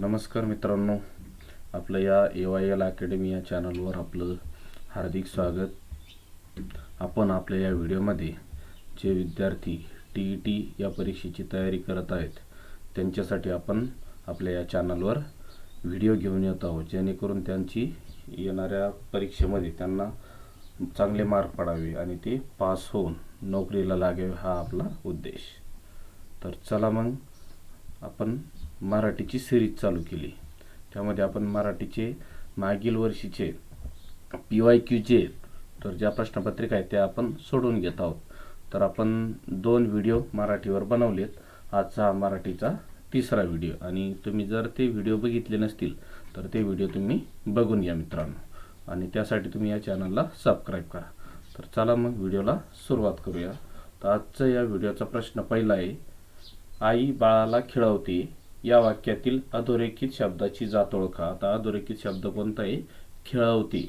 नमस्कार मित्रांनो आपलं या ए वाय एल अकॅडमी या चॅनलवर आपलं हार्दिक स्वागत. आपण आपल्या या व्हिडिओमध्ये जे विद्यार्थी टी ई टी या परीक्षेची तयारी करत आहेत त्यांच्यासाठी आपण आपल्या या चॅनलवर व्हिडिओ घेऊन येत आहोत जेणेकरून त्यांची येणाऱ्या परीक्षेमध्ये त्यांना चांगले मार्क पडावे आणि ते पास होऊन नोकरीला लागावे हा आपला उद्देश. तर चला मग आपण मराठीची सिरीज चालू केली. त्यामध्ये आपण मराठीचे मागील वर्षीचे पी वाय क्यूचे तर ज्या प्रश्नपत्रिका आहेत त्या आपण सोडून घेत आहोत. तर आपण दोन व्हिडिओ मराठीवर बनवलेत. आजचा हा मराठीचा तिसरा व्हिडिओ आणि तुम्ही जर ते व्हिडिओ बघितले नसतील तर ते व्हिडिओ तुम्ही बघून घ्या मित्रांनो. आणि त्यासाठी तुम्ही या चॅनलला सबस्क्राईब करा. तर चला मग व्हिडिओला सुरुवात करूया. तर आजचा या व्हिडिओचा प्रश्न पहिला आहे आई बाळाला खिळवते या वाक्यातील अधोरेखित शब्दाची जात ओळखा आता अधोरेखित शब्द कोणता आहे खेळवते.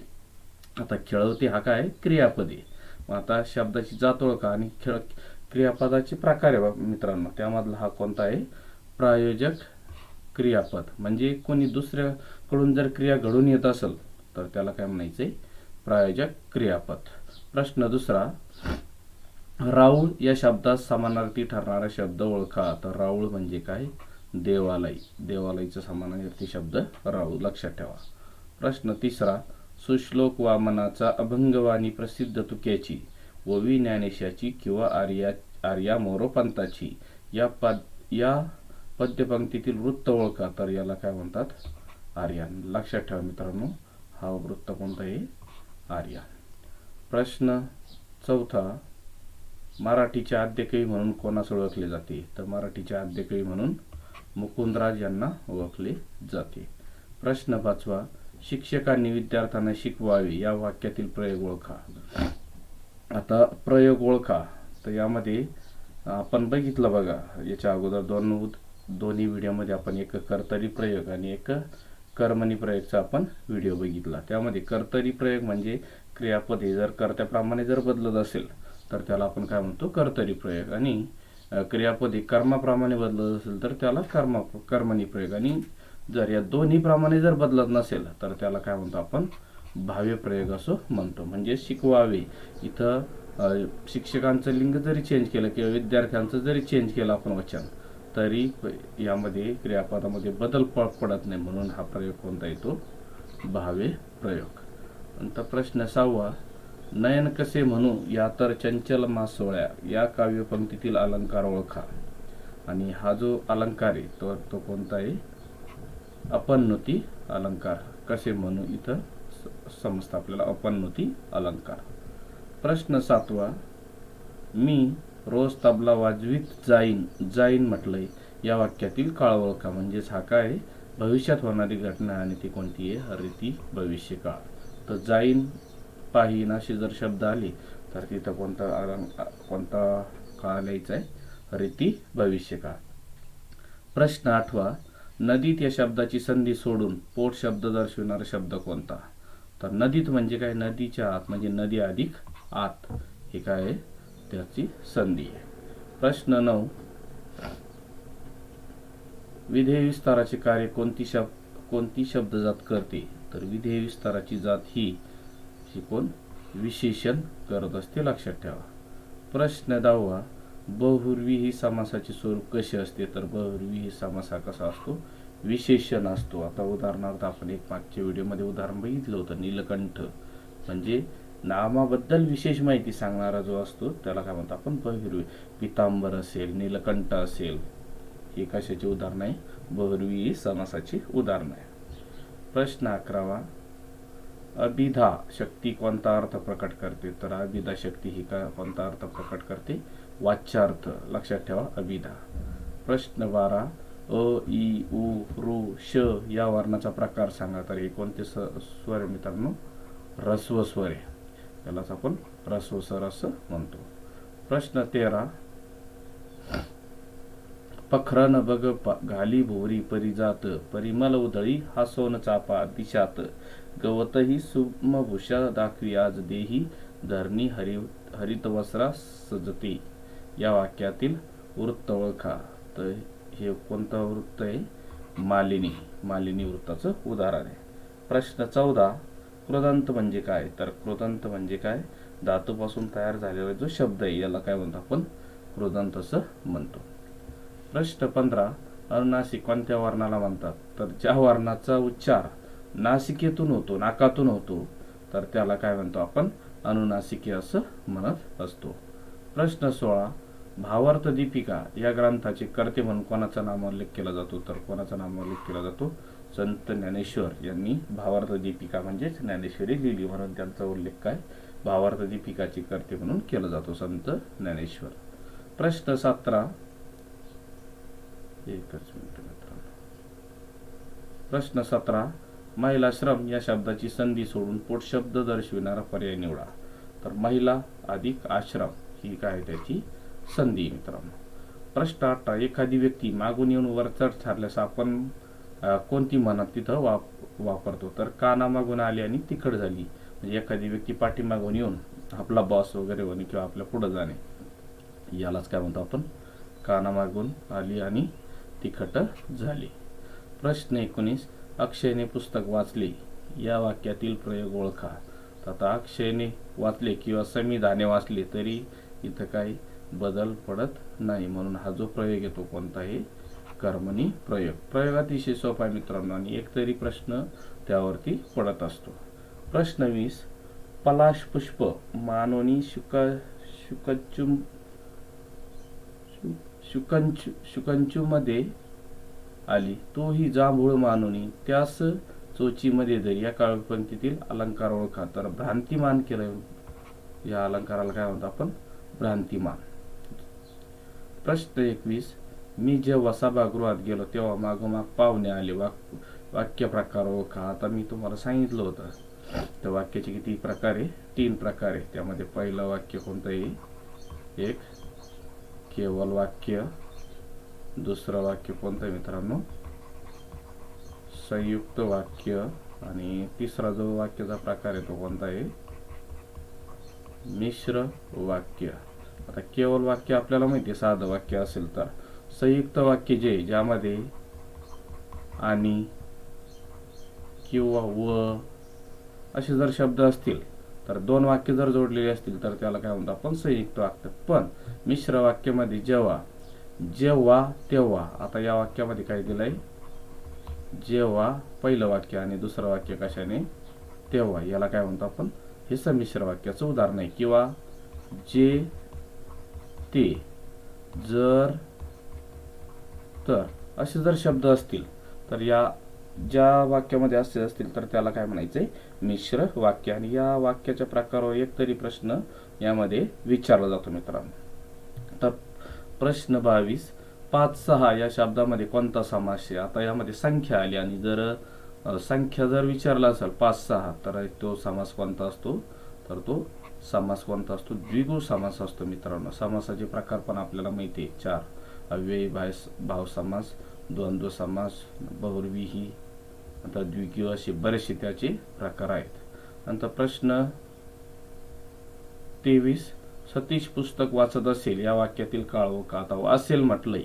आता खेळवते हा काय? आहे? क्रियापद. आहे मग आता शब्दाची जात ओळखा आणि खेळ क्रियापदाचे प्रकार आहे बा मित्रांनो. त्यामधला हा कोणता आहे प्रायोजक क्रियापद. म्हणजे कोणी दुसऱ्याकडून जर क्रिया घडून येत असेल तर त्याला काय म्हणायचं आहे प्रायोजक क्रियापद. प्रश्न दुसरा. राऊळ या शब्दात समानार्थी ठरणारा शब्द ओळखा. तर राऊळ म्हणजे काय? देवालय. देवालयचं समानार्थी शब्द राहू लक्षात ठेवा. प्रश्न तिसरा सुश्लोक वामनाचा अभंगवाणी प्रसिद्ध तुक्याची ओवी ज्ञानेशाची किंवा आर्या आर्या मोरोपंताची या पद या पद्यपंक्तीतील वृत्त ओळखा तर याला काय म्हणतात? आर्यान. लक्षात ठेवा मित्रांनो हा वृत्त कोणता आहे? आर्या प्रश्न चौथा मराठीचे आद्यकवी म्हणून कोणास ओळखले जाते? तर मराठीचे आद्यकवी म्हणून मुकुंदराज यांना ओळखले जाते. प्रश्न पाचवा शिक्षकांनी विद्यार्थ्यांना शिकवावे या वाक्यातील प्रयोग ओळखा. आता प्रयोग ओळखा. तर यामध्ये आपण बघितलं बघा याच्या अगोदर दोन दोन्ही व्हिडिओमध्ये आपण एक कर्तरी प्रयोग आणि एक कर्मणी प्रयोगचा आपण व्हिडिओ बघितला. त्यामध्ये कर्तरी प्रयोग म्हणजे क्रियापद हे जर कर्त्याप्रमाणे जर बदलत असेल तर त्याला आपण काय म्हणतो? कर्तरी प्रयोग. आणि क्रियापद हे कर्माप्रमाणे बदलत असेल तर त्याला कर्म कर्मणी प्रयोग. आणि जर या दोन्ही प्रमाणे जर बदलत नसेल तर त्याला काय म्हणतो आपण? भाव्य प्रयोग असं म्हणतो. म्हणजे शिकवावे. इथं शिक्षकांचं लिंग जरी चेंज केलं किंवा विद्यार्थ्यांचं जरी चेंज केलं आपण वचन तरी यामध्ये क्रियापदामध्ये बदल पडत नाही म्हणून हा प्रयोग कोणता येतो? भावे प्रयोग. नंतर प्रश्न सहावा नयन कसे म्हणू या तर चंचल मासोळ्या या काव्यपंक्तीतील अलंकार ओळखा. आणि हा जो अलंकार आहे तो तो कोणता आहे अपन्नती अलंकार. कसे म्हणू इथं? स- समजतं आपल्याला. अपन्नती अलंकार. प्रश्न सातवा. मी रोज तबला वाजवीत जाईन जाईन म्हटलंय. या वाक्यातील काळ ओळखा. म्हणजेच हा काय भविष्यात होणारी घटना आणि ती कोणती आहे? रीती भविष्य काळ तर जाईन पाहीन असे जर शब्द आले तर तिथं कोणता अलंक- कोणता काळ लिहायचा आहे? रीती भविष्य काळ. प्रश्न आठवा नदीत या शब्दाची संधी सोडून पोट शब्द दर्शविणारा शब्द कोणता? तर नदीत म्हणजे काय? नदीच्या आत म्हणजे नदी अधिक आत. हे काय आहे? त्याची संधी आहे. प्रश्न नऊ विधेय विस्ताराचे कार्य कोणती शब्द कोणती शब्दजात करते? तर विधेय विस्ताराची जात ही ही कोण? विशेषण करत असते लक्षात ठेवा. प्रश्न दहावा बहुर्वी ही समासाचे स्वरूप कसे असते? तर बहुर्वी ही समासा कसा असतो? विशेषण असतो. आता उदाहरणार्थ आपण एक मागच्या व्हिडिओमध्ये उदाहरण बघितलं होतं नीलकंठ. म्हणजे नामाबद्दल विशेष माहिती सांगणारा जो असतो त्याला काय म्हणतो आपण? बहुर्वी. पितांबर असेल नीलकंठ असेल. हे कशाची उदाहरण आहे? बहुर्वी समासाचे समासाची उदाहरण आहे. प्रश्न अकरावा. अभिधा शक्ती कोणता अर्थ प्रकट करते? तर अभिधा शक्ती ही का कोणता अर्थ प्रकट करते? वाच्यार्थ. लक्षात ठेवा अभिधा प्रश्न बारा. अ ई उ ऋ श या वर्णाचा प्रकार सांगा. तर हे कोणते स स्वर मित्रांनो? रस्व स्वर आहे. त्यालाच आपण रस्व स्वर असं म्हणतो. प्रश्न तेरा. पखरन बग घाली भोरी परिजात. परिमल उधळी हा सोन चापा दिशात. गवतही सुमभूषा दाखवी आज देही धरणी हरि हरित सजते. या वाक्यातील वृत्त ओळखा. तर हे कोणतं वृत्त आहे? मालिनी. मालिनी वृत्ताचं उदाहरण आहे. प्रश्न चौदा. कृदंत म्हणजे काय? तर कृदंत म्हणजे काय? धातूपासून तयार झालेला जो शब्द आहे याला काय म्हणतो आपण? कृदंत असं म्हणतो. प्रश्न पंधरा. अनुनासिक कोणत्या वर्णाला म्हणतात? तर ज्या वर्णाचा उच्चार नासिकेतून होतो नाकातून होतो. तर त्याला काय म्हणतो आपण? अनुनासिके असं म्हणत असतो. प्रश्न सोळा. भावार्थ दीपिका या ग्रंथाचे कर्ते म्हणून कोणाचा नामोल्लेख केला जातो? तर कोणाचा नामोल्लेख केला जातो? संत ज्ञानेश्वर यांनी भावार्थ दीपिका म्हणजेच ज्ञानेश्वरी लिहिली म्हणून त्यांचा उल्लेख काय? भावार्थ दीपिकाची कर्ते म्हणून केला जातो संत ज्ञानेश्वर. प्रश्न सतरा. एकच मिनिट मित्रांनो. प्रश्न सतरा. महिला श्रम या शब्दाची संधी सोडून पोटशब्द दर्शविणारा पर्याय निवडा. तर महिला अधिक आश्रम ही काय त्याची संधी मित्रांनो. प्रश्न अठरा एखादी व्यक्ती मागून येऊन वरचढ ठरल्यास आपण कोणती म्हणत तिथं वाप वापरतो? तर काना मागून आली आणि तिखट झाली. म्हणजे एखादी व्यक्ती पाठीमागून येऊन आपला बॉस वगैरे होणे किंवा आपल्या पुढं जाणे यालाच काय म्हणतो आपण? काना मागून आली आणि तिखट झाली. प्रश्न एकोणीस अक्षयने पुस्तक वाचले. या वाक्यातील प्रयोग ओळखा. तर आता अक्षयने वाचले किंवा संविधाने वाचले तरी इथं काही बदल पडत नाही म्हणून हा जो प्रयोग येतो कोणताही कर्मणी प्रयोग. प्रयोग अतिशय सोपा आहे मित्रांनो आणि एकतरी प्रश्न त्यावरती पडत असतो. प्रश्न वीस पलाश पुष्प मानोनी शुक शुकचुम शुकंचू शुकंचूमध्ये आली. तो ही जांभूळ मानुनी त्यास चोचीमध्ये धरी या काव्यपंक्तीतील अलंकार ओळखा. तर भ्रांतिमान केलं. या अलंकाराला काय म्हणतो आपण? भ्रांतिमान. प्रश्न एकवीस. मी जेव्हा सभागृहात गेलो तेव्हा मागोमाग पाहुणे आले. वाक वाक्य प्रकार ओळखा. आता मी तुम्हाला सांगितलं होतं. त्या वाक्याचे किती प्रकार आहे? तीन प्रकार आहे त्यामध्ये पहिलं वाक्य कोणतं आहे? एक केवल वाक्य. दुसरं वाक्य कोणतं आहे मित्रांनो? संयुक्त वाक्य आणि तिसरा जो वाक्याचा प्रकार आहे तो कोणता आहे? मिश्र वाक्य. आता केवळ वाक्य आपल्याला माहिती आहे साधं वाक्य असेल तर. संयुक्त वाक्य जे आहे, ज्यामध्ये आणि किंवा व असे जर शब्द असतील तर दोन वाक्य जर जोडलेली असतील तर त्याला काय म्हणतो आपण? संयुक्त वाक्य. पण मिश्र वाक्यामध्ये जेव्हा जेव्हा तेव्हा. आता या वाक्यामध्ये काय दिलंय? जेव्हा पहिलं वाक्य आणि दुसरं वाक्य कशाने? तेव्हा. याला काय म्हणतो आपण? हे संमिश्र वाक्याचं उदाहरण आहे. किंवा जे ते जर तर. असे जर शब्द असतील तर या ज्या वाक्यामध्ये असे असतील तर त्याला काय म्हणायचंय? मिश्र वाक्य. आणि या वाक्याच्या प्रकारावर एक तरी प्रश्न यामध्ये विचारला जातो मित्रांनो. तर प्रश्न बावीस. पाच सहा या शब्दामध्ये कोणता समास आहे? आता यामध्ये संख्या आली आणि जर संख्या जर विचारला असेल पाच सहा तर तो समास कोणता असतो? तर तो समास कोणता असतो? द्विगु समास असतो मित्रांनो. समासाचे प्रकार पण आपल्याला माहिती आहे. चार. अव्ययी भाय भाव समास द्वंद्व समास बहुर्विही आता द्विगु असे बरेचसे त्याचे प्रकार आहेत. नंतर प्रश्न तेवीस. सतीश पुस्तक वाचत असेल या वाक्यातील काळ का असेल म्हटलंय.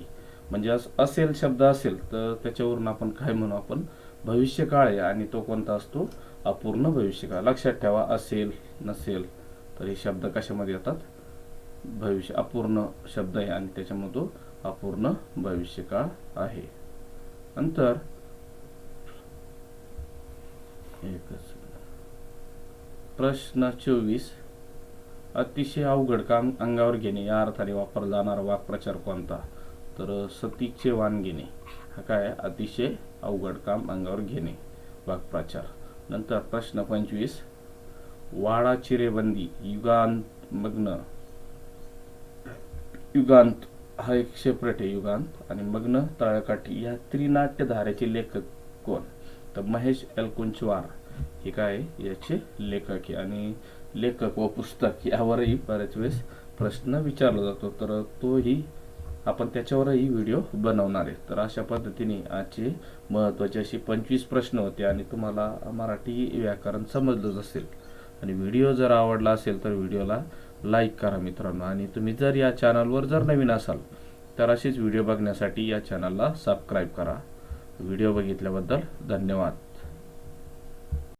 म्हणजे असेल शब्द असेल तर त्याच्यावरून आपण काय म्हणू आपण? भविष्यकाळ आहे आणि तो कोणता असतो? अपूर्ण भविष्यकाळ. लक्षात ठेवा असेल नसेल तर हे शब्द कशामध्ये येतात? भविष्य अपूर्ण शब्द आहे आणि त्याच्यामुळे तो अपूर्ण भविष्यकाळ आहे. नंतर एकच प्रश्न चोवीस. अतिशय अवघड काम अंगावर घेणे या अर्थाने वापरला जाणारा वाक्प्रचार कोणता? तर सतीचे वाण घेणे. हा काय? अतिशय अवघड काम अंगावर घेणे वाक्प्रचार. नंतर प्रश्न पंचवीस. वाडा चिरेबंदी युगांत मग्न युगांत हा एक सेपरेट आहे युगांत आणि मग्न तळकाठी. या त्रिनाट्य लेखक कोण? तर महेश एलकुंचवार. हे काय? आहे? याचे लेखक आहे. आणि लेखक व पुस्तक यावरही बऱ्याच वेळेस प्रश्न विचारला जातो. तर तोही आपण त्याच्यावरही व्हिडिओ बनवणार आहे. तर अशा पद्धतीने आजचे महत्त्वाचे असे पंचवीस प्रश्न होते आणि तुम्हाला मराठी व्याकरण समजलंच असेल. आणि व्हिडिओ जर आवडला असेल तर व्हिडिओला लाईक करा मित्रांनो. आणि तुम्ही जर या चॅनलवर जर नवीन असाल तर असेच व्हिडिओ बघण्यासाठी या चॅनलला सबस्क्राईब करा. व्हिडिओ बघितल्याबद्दल धन्यवाद.